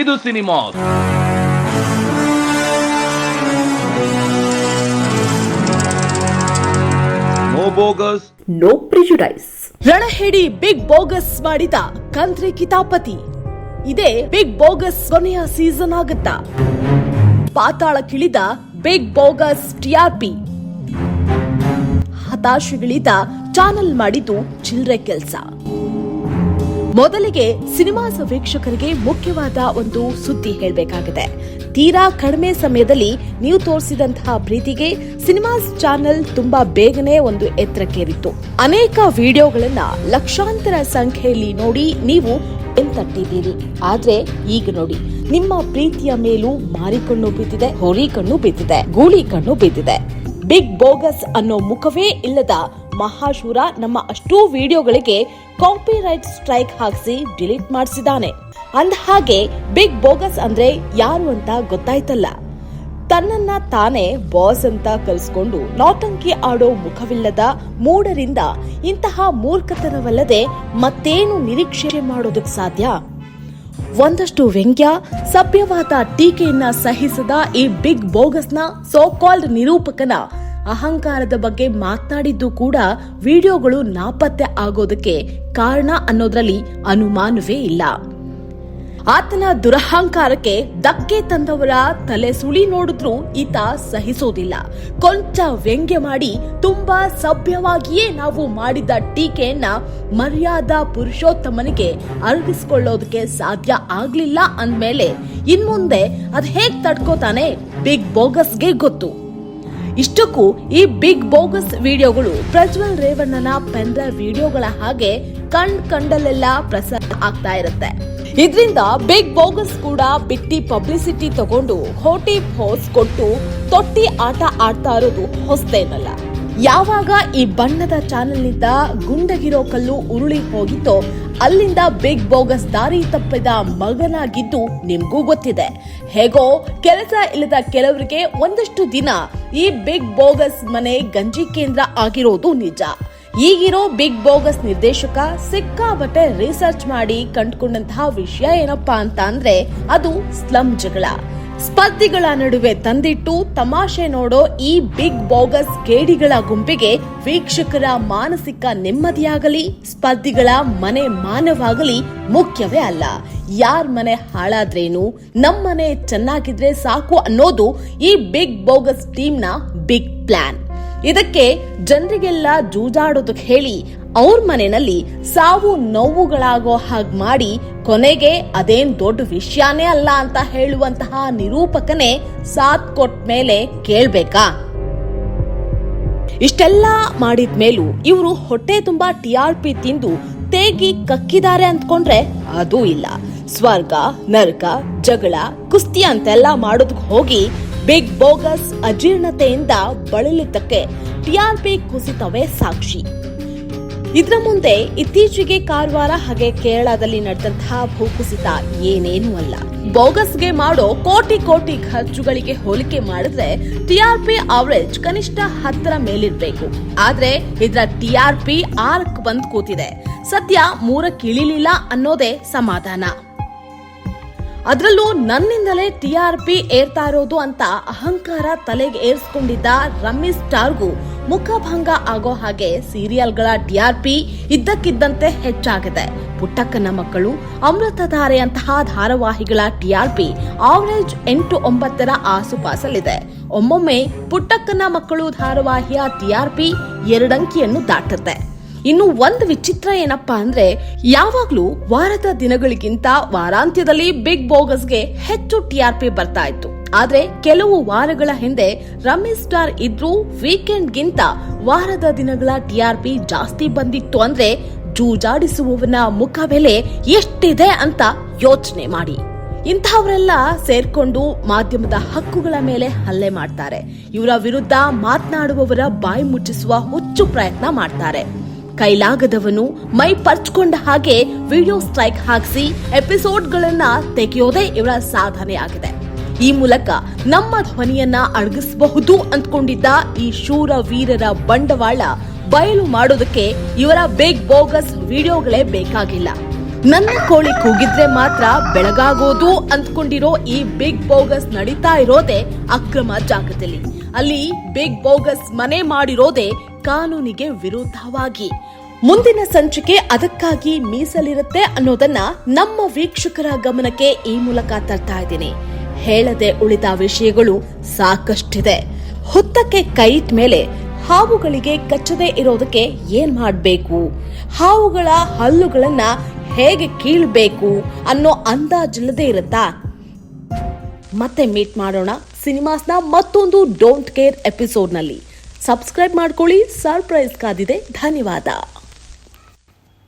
ಇದು cinema. No bogus no prejudice ರಣಹೇಡಿ big bogus ಮಾಡಿದ ಕಂತ್ರಿ ಕಿತಾಪತಿ. ಇದೇ ಬಿಗ್ ಬೋಗಸ್ ಕೊನೆಯ ಸೀಸನ್ ಆಗುತ್ತಾ? ಪಾತಾಳ ಕಿಳಿದ ಬಿಗ್ ಬೋಗಸ್ ಟಿಆರ್ಪಿ ಹತಾಶೆಗಳಿದ ಚಾನಲ್ ಮಾಡಿದ್ದು ಚಿಲ್ರೆ ಕೆಲ್ಸ. ಮೊದಲಿಗೆ ಸಿನಿಮಾಸ್ ವೀಕ್ಷಕರಿಗೆ ಮುಖ್ಯವಾದ ಒಂದು ಸುದ್ದಿ ಹೇಳಬೇಕಾಗಿದೆ. ತೀರಾ ಕಡಿಮೆ ಸಮಯದಲ್ಲಿ ನೀವು ತೋರಿಸಿದಂತಹ ಪ್ರೀತಿಗೆ ಸಿನಿಮಾಸ್ ಚಾನೆಲ್ ತುಂಬಾ ಬೇಗನೆ ಒಂದು ಎತ್ತರಕ್ಕೇರಿತ್ತು. ಅನೇಕ ವಿಡಿಯೋಗಳನ್ನ ಲಕ್ಷಾಂತರ ಸಂಖ್ಯೆಯಲ್ಲಿ ನೋಡಿ ನೀವು ಎಂತಟ್ಟಿದ್ದೀರಿ. ಆದ್ರೆ ಈಗ ನೋಡಿ, ನಿಮ್ಮ ಪ್ರೀತಿಯ ಮೇಲೂ ಮಾರಿಕಣ್ಣು ಬಿದ್ದಿದೆ, ಹೋರಿ ಕಣ್ಣು ಬಿದ್ದಿದೆ, ಗೂಳಿ ಕಣ್ಣು ಬಿದ್ದಿದೆ. ಬಿಗ್ ಬೋಗಸ್ ಅನ್ನೋ ಮುಖವೇ ಇಲ್ಲದ ಮಹಾಶೂರ ನಮ್ಮ ಅಷ್ಟೂ ವಿಡಿಯೋಗಳಿಗೆ ಕಾಪಿರೈಟ್ ಸ್ಟ್ರೈಕ್ ಹಾಕಿಸಿ ಡಿಲೀಟ್ ಮಾಡಿಸಿದ್ದಾನೆ. ಅಂದ ಹಾಗೆ ಬಿಗ್ ಬೋಗಸ್ ಅಂದ್ರೆ ಯಾರು ಅಂತ ಗೊತ್ತಾಯ್ತಲ್ಲ. ತನ್ನನ್ನ ತಾನೇ ಬಾಸ್ ಅಂತ ಕಲ್ಸ್ಕೊಂಡು ನಾಟಂಕಿ ಆಡೋ ಮುಖವಿಲ್ಲದ ಮೂಡರಿಂದ ಇಂತಹ ಮೂರ್ಖತನವಲ್ಲದೆ ಮತ್ತೇನು ನಿರೀಕ್ಷೆ ಮಾಡೋದಕ್ಕೆ ಸಾಧ್ಯ? ಒಂದಷ್ಟು ವ್ಯಂಗ್ಯ, ಸಭ್ಯವಾದ ಟೀಕೆಯನ್ನ ಸಹಿಸದ ಈ ಬಿಗ್ ಬೋಗಸ್ನ ಸೋ ಕಾಲ್ಡ್ ನಿರೂಪಕನ ಅಹಂಕಾರದ ಬಗ್ಗೆ ಮಾತನಾಡಿದ್ದು ಕೂಡ ವಿಡಿಯೋಗಳು ನಾಪತ್ತೆ ಆಗೋದಕ್ಕೆ ಕಾರಣ ಅನ್ನೋದ್ರಲ್ಲಿ ಅನುಮಾನವೇ ಇಲ್ಲ. ಆತನ ದುರಹಂಕಾರಕ್ಕೆ ಧಕ್ಕೆ ತಂದವರ ತಲೆ ಸುಳಿ ನೋಡಿದ್ರೂ ಈತ ಸಹಿಸೋದಿಲ್ಲ. ಕೊಂಚ ವ್ಯಂಗ್ಯ ಮಾಡಿ ತುಂಬಾ ಸಭ್ಯವಾಗಿಯೇ ನಾವು ಮಾಡಿದ ಟೀಕೆಯನ್ನ ಮರ್ಯಾದಾ ಪುರುಷೋತ್ತಮನಿಗೆ ಅರಗಿಸ್ಕೊಳ್ಳೋದಕ್ಕೆ ಸಾಧ್ಯ ಆಗ್ಲಿಲ್ಲ ಅಂದ್ಮೇಲೆ ಇನ್ಮುಂದೆ ಅದ್ ಹೇಗ್ ತಡ್ಕೋತಾನೆ ಬಿಗ್ ಬೋಗಸ್ಗೆ ಗೊತ್ತು. ಇಷ್ಟಕ್ಕೂ ಈ ಬಿಗ್ ಬೋಗಸ್ ವಿಡಿಯೋಗಳು ಪ್ರಜ್ವಲ್ ರೇವಣ್ಣನ ಪೆಂದ್ರ ವಿಡಿಯೋಗಳ ಹಾಗೆ ಕಣ್ ಕಂಡಲ್ಲೆಲ್ಲ ಪ್ರಸಾರ ಆಗ್ತಾ ಇರುತ್ತೆ. ಇದರಿಂದ ಬಿಗ್ ಬೋಗಸ್ ಕೂಡ ಬಿಟ್ಟಿ ಪಬ್ಲಿಸಿಟಿ ತಗೊಂಡು ಹೋಟಿ ಪೋಸ್ ಕೊಟ್ಟು ತೊಟ್ಟಿ ಆಟ ಆಡ್ತಾ ಇರೋದು ಹೊಸದೇನಲ್ಲ ಯಾವಾಗ ಈ ಬಣ್ಣದ ಚಾನೆಲ್ನಿಂದ ಗುಂಡಗಿರೋ ಕಲ್ಲು ಉರುಳಿ ಹೋಗಿತ್ತೋ, ಅಲ್ಲಿಂದ ಬಿಗ್ ಬೋಗಸ್ ದಾರಿ ತಪ್ಪಿದ ಮಗನಾಗಿದ್ದು ನಿಮ್ಗೂ ಗೊತ್ತಿದೆ. ಹೇಗೋ, ಕೆಲಸ ಇಲ್ಲದ ಕೆಲವರಿಗೆ ಒಂದಷ್ಟು ದಿನ ಈ ಬಿಗ್ ಬೋಗಸ್ ಮನೆ ಗಂಜಿ ಕೇಂದ್ರ ಆಗಿರೋದು ನಿಜ. ಈಗಿರೋ ಬಿಗ್ ಬೋಗಸ್ ನಿರ್ದೇಶಕ ಸಿಕ್ಕಾಬಟ್ಟೆ ರಿಸರ್ಚ್ ಮಾಡಿ ಕಂಡುಕೊಂಡಂತಹ ವಿಷಯ ಏನಪ್ಪಾ ಅಂತ ಅಂದ್ರೆ ಅದು ಸ್ಲಮ್ ಜಗಳ. ಸ್ಪರ್ಧಿಗಳ ನಡುವೆ ತಂದಿಟ್ಟು ತಮಾಷೆ ನೋಡೋ ಈ ಬಿಗ್ ಬೋಗಸ್ ಗೇಡಿಗಳ ಗುಂಪಿಗೆ ವೀಕ್ಷಕರ ಮಾನಸಿಕ ನೆಮ್ಮದಿಯಾಗಲಿ, ಸ್ಪರ್ಧಿಗಳ ಮನೆ ಮಾನವಾಗಲಿ ಮುಖ್ಯವೇ ಅಲ್ಲ. ಯಾರ್ ಮನೆ ಹಾಳಾದ್ರೇನು ನಮ್ಮನೆ ಚೆನ್ನಾಗಿದ್ರೆ ಸಾಕು ಅನ್ನೋದು ಈ ಬಿಗ್ ಬೋಗಸ್ ಟೀಮ್ನ ಬಿಗ್ ಪ್ಲಾನ್. ಇದಕ್ಕೆ ಜನರಿಗೆಲ್ಲ ಜೂಜಾಡೋದಕ್ಕೆ ಹೇಳಿ ಅವ್ರ ಮನೆಯಲ್ಲಿ ಸಾವು ನೋವುಗಳಾಗೋ ಹಾಗೆ ಮಾಡಿ ಕೊನೆಗೆ ಅದೇನ್ ದೊಡ್ಡ ವಿಷಯನೇ ಅಲ್ಲ ಅಂತ ಹೇಳುವಂತಹ ನಿರೂಪಕನೇ ಸಾಥ್ ಕೊಟ್ಟ ಮೇಲೆ ಕೇಳ್ಬೇಕಾ? ಇಷ್ಟೆಲ್ಲ ಮಾಡಿದ ಮೇಲೂ ಇವರು ಹೊಟ್ಟೆ ತುಂಬಾ ಪಿ ತಿಂದು ತೇಗಿ ಕಕ್ಕಿದ್ದಾರೆ ಅಂದ್ಕೊಂಡ್ರೆ ಅದೂ ಇಲ್ಲ. ಸ್ವರ್ಗ ನರಕ ಜಗಳ, ಕುಸ್ತಿ ಅಂತೆಲ್ಲ ಮಾಡೋದಕ್ಕೆ ಹೋಗಿ ಬಿಗ್ ಬೋಗಸ್ ಅಜೀರ್ಣತೆಯಿಂದ ಬಳಲಿದ್ದಕ್ಕೆ ಟಿಆರ್ಪಿ ಕುಸಿತವೇ ಸಾಕ್ಷಿ. ಇದರ ಮುಂದೆ ಇತ್ತೀಚೆಗೆ ಕಾರವಾರ ಹಾಗೆ ಕೇರಳದಲ್ಲಿ ನಡೆದಂತಹ ಭೂಕುಸಿತ ಏನೇನೂ ಅಲ್ಲ. ಬೋಗಸ್ಗೆ ಮಾಡೋ ಕೋಟಿ ಕೋಟಿ ಖರ್ಚುಗಳಿಗೆ ಹೋಲಿಕೆ ಮಾಡಿದ್ರೆ ಟಿಆರ್ಪಿ ಅವರೇಜ್ ಕನಿಷ್ಠ ಹತ್ತರ ಮೇಲಿರ್ಬೇಕು. ಆದ್ರೆ ಇದರ ಟಿಆರ್ಪಿ ಆರ್ಕ್ ಬಂದ್ ಕೂತಿದೆ. ಸದ್ಯ ಮೂರಕ್ಕಿಳಿಲಿಲ್ಲ ಅನ್ನೋದೇ ಸಮಾಧಾನ. ಅದರಲ್ಲೂ ನನ್ನಿಂದಲೇ ಟಿಆರ್ಪಿ ಏರ್ತಾ ಇರೋದು ಅಂತ ಅಹಂಕಾರ ತಲೆಗೆ ಏರ್ಸ್ಕೊಂಡಿದ್ದ ರಮೇಶ್ ಸ್ಟಾರ್ಗೂ ಮುಖಭಂಗ ಆಗೋ ಹಾಗೆ ಸೀರಿಯಲ್ಗಳ ಟಿಆರ್ಪಿ ಇದ್ದಕ್ಕಿದ್ದಂತೆ ಹೆಚ್ಚಾಗಿದೆ. ಪುಟ್ಟಕ್ಕನ ಮಕ್ಕಳು ಅಮೃತಧಾರೆಯಂತಹ ಧಾರಾವಾಹಿಗಳ ಟಿಆರ್ಪಿ ಆವರೇಜ್ ಎಂಟು ಒಂಬತ್ತರ ಆಸುಪಾಸಲ್ಲಿದೆ. ಒಮ್ಮೊಮ್ಮೆ ಪುಟ್ಟಕ್ಕನ ಮಕ್ಕಳು ಧಾರಾವಾಹಿಯ ಟಿಆರ್ಪಿ ಎರಡಂಕಿಯನ್ನು ದಾಟುತ್ತೆ. ಇನ್ನು ಒಂದು ವಿಚಿತ್ರ ಏನಪ್ಪಾ ಅಂದ್ರೆ, ಯಾವಾಗ್ಲೂ ವಾರದ ದಿನಗಳಿಗಿಂತ ವಾರಾಂತ್ಯದಲ್ಲಿ ಬಿಗ್ ಬೋಗಸ್ಗೆ ಹೆಚ್ಚು ಟಿಆರ್ಪಿ ಬರ್ತಾ ಇತ್ತು. ಆದ್ರೆ ಕೆಲವು ವಾರಗಳ ಹಿಂದೆ ರಮೇಶ್ ಸ್ಟಾರ್ ಇದ್ರೂ ವೀಕೆಂಡ್ಗಿಂತ ವಾರದ ದಿನಗಳ ಟಿಆರ್ಪಿ ಜಾಸ್ತಿ ಬಂದಿತ್ತು ಅಂದ್ರೆ ಜೂಜಾಡಿಸುವವನ ಮುಖ ಬೆಲೆ ಎಷ್ಟಿದೆ ಅಂತ ಯೋಚನೆ ಮಾಡಿ. ಇಂಥವರೆಲ್ಲ ಸೇರ್ಕೊಂಡು ಮಾಧ್ಯಮದ ಹಕ್ಕುಗಳ ಮೇಲೆ ಹಲ್ಲೆ ಮಾಡ್ತಾರೆ. ಇವರ ವಿರುದ್ಧ ಮಾತನಾಡುವವರ ಬಾಯಿ ಮುಚ್ಚಿಸುವ ಹುಚ್ಚು ಪ್ರಯತ್ನ ಮಾಡ್ತಾರೆ. ಕೈಲಾಗದವನು ಮೈ ಪರ್ಚ್ಕೊಂಡ ಹಾಗೆ ವಿಡಿಯೋ ಸ್ಟ್ರೈಕ್ ಹಾಕಿಸಿ ಎಪಿಸೋಡ್ಗಳನ್ನ ತೆಗೆಯೋದೇ ಇವರ ಸಾಧನೆ ಆಗಿದೆ. ಈ ಮೂಲಕ ನಮ್ಮ ಧ್ವನಿಯನ್ನ ಅಡಗಿಸಬಹುದು ಅಂದ್ಕೊಂಡಿದ್ದ ಈ ಶೂರ ವೀರರ ಬಂಡವಾಳ ಬಯಲು ಮಾಡೋದಕ್ಕೆ ಇವರ ಬಿಗ್ ಬೋಗಸ್ ವಿಡಿಯೋಗಳೇ ಬೇಕಾಗಿಲ್ಲ. ನನ್ನ ಕೋಳಿ ಕೂಗಿದ್ರೆ ಮಾತ್ರ ಬೆಳಗಾಗೋದು ಅಂದ್ಕೊಂಡಿರೋ ಈ ಬಿಗ್ ಬೋಗಸ್ ನಡೀತಾ ಇರೋದೇ ಅಕ್ರಮ ಜಾಗದಲ್ಲಿ. ಅಲ್ಲಿ ಬಿಗ್ ಬೋಗಸ್ ಮನೆ ಮಾಡಿರೋದೇ ಕಾನೂನಿಗೆ ವಿರುದ್ಧವಾಗಿ. ಮುಂದಿನ ಸಂಚಿಕೆ ಅದಕ್ಕಾಗಿ ಮೀಸಲಿರುತ್ತೆ ಅನ್ನೋದನ್ನ ನಮ್ಮ ವೀಕ್ಷಕರ ಗಮನಕ್ಕೆ ಈ ಮೂಲಕ ತರ್ತಾ ಇದ್ದೀನಿ. ಹೇಳದೆ ಉಳಿದ ವಿಷಯಗಳು ಸಾಕಷ್ಟಿದೆ. ಹುತ್ತಕ್ಕೆ ಕೈಟ್ ಮೇಲೆ ಹಾವುಗಳಿಗೆ ಕಚ್ಚದೆ ಇರೋದಕ್ಕೆ ಏನ್ ಮಾಡಬೇಕು? ಹಾವುಗಳ ಹಲ್ಲುಗಳನ್ನ ಹೇಗೆ ಕೀಳ್ಬೇಕು ಅನ್ನೋ ಅಂದಾಜಿಲ್ಲದೆ ಇರುತ್ತಾ? ಮತ್ತೆ ಮೀಟ್ ಮಾಡೋಣ ಸಿನಿಮಾಸ್ನ ಮತ್ತೊಂದು ಡೋಂಟ್ ಕೇರ್ ಎಪಿಸೋಡ್ನಲ್ಲಿ ಸಬ್ಸ್ಕ್ರೈಬ್ ಮಾಡ್ಕೊಳ್ಳಿ ಸರ್ಪ್ರೈಸ್ ಕಾದಿದೆ. ಧನ್ಯವಾದ.